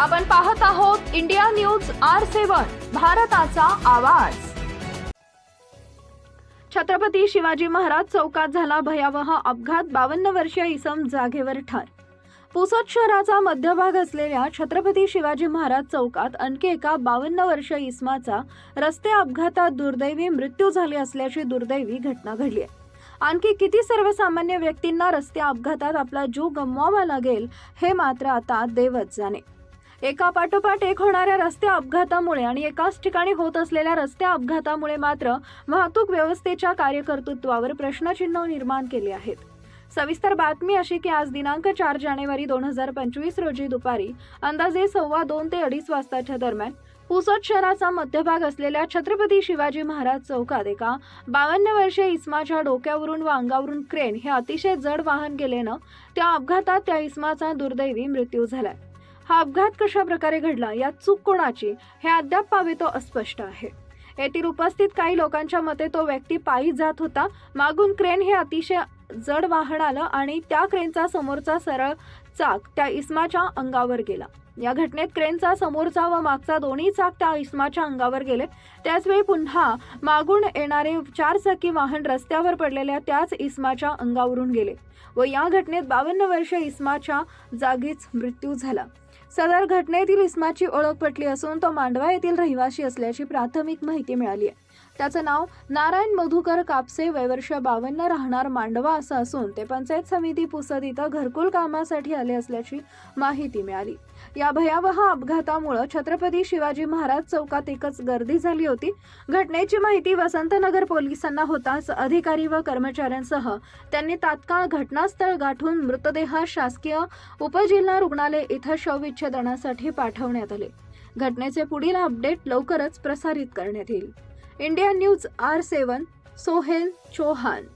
आपण पाहत आहोत इंडिया न्यूज आर सेवन भारताचा आवाज. छत्रपती शिवाजी महाराज चौकात झाला भयावह अपघात बावन्न वर्षीय इसम जागेवर ठार. पुसद शहराचा मध्यभाग असलेल्या छत्रपती शिवाजी महाराज चौकात आणखी एका बावन्न वर्षीय इसमाचा रस्ते अपघातात दुर्दैवी मृत्यू झाले असल्याची दुर्दैवी घटना घडली आहे. आणखी किती सर्वसामान्य व्यक्तींना रस्ते अपघातात आपला जीव गमवावा लागेल हे मात्र आता देवच जाणे. एका पाठोपाठ एक होणाऱ्या रस्ते अपघातामुळे आणि एकाच ठिकाणी होत असलेल्या रस्ते अपघातामुळे मात्र वाहतूक व्यवस्थेच्या कार्यकर्तृत्वावर प्रश्नचिन्ह निर्माण केले आहेत. सविस्तर बातमी अशी की आज दिनांक चार जानेवारी दोन हजार पंचवीस रोजी दुपारी अंदाजे सव्वा दोन ते अडीच वाजताच्या दरम्यान पुसद शहराचा मध्यभाग असलेल्या छत्रपती शिवाजी महाराज चौकात एका बावन्न वर्षीय इस्माच्या डोक्यावरून व अंगावरून क्रेन हे अतिशय जड वाहन गेल्यानं त्या अपघातात त्या इस्माचा दुर्दैवी मृत्यू झालाय. हा अपघात कशा प्रकारे घडला यात चूक कोणाची हे अद्याप पावे तो अस्पष्ट आहे. येथील उपस्थित काही लोकांच्या मते तो व्यक्ती पायी जात होता. मागून क्रेन हे अतिशय जड वाहन आलं आणि त्या क्रेनचा समोरचा सरळ चाक त्या इस्माच्या अंगावर गेला. या घटनेत क्रेनचा समोरचा व मागचा दोन्ही चाक त्या इस्माच्या अंगावर गेले. त्याचवेळी पुन्हा मागून येणारे चारचाकी वाहन रस्त्यावर पडलेल्या त्याच इस्माच्या अंगावरून गेले व या घटनेत बावन्न वर्ष इस्माच्या जागीच मृत्यू झाला. सदर घटनेतील इस्माची ओळख पटली असून तो मांडवा येथील रहिवासी असल्याची प्राथमिक माहिती मिळाली आहे. त्याचं नाव नारायण मधुकर कापसे वयवर्ष बावन्न राहणार मांडवा असं असून ते पंचायत समिती पुसद इथं घरकुल कामासाठी आले असल्याची माहिती मिळाली. या भयावह अपघातामुळे छत्रपती शिवाजी महाराज चौकात एकच गर्दी झाली होती. घटनेची माहिती वसंतनगर पोलिसांना होताच अधिकारी व कर्मचाऱ्यांसह त्यांनी तात्काळ घटनास्थळ गाठून मृतदेह शासकीय उपजिल्हा रुग्णालय इथं शवविच्छेदनासाठी पाठवण्यात आले. घटनेचे पुढील अपडेट लवकरच प्रसारित करण्यात येईल. India news R seven Sohel Chauhan.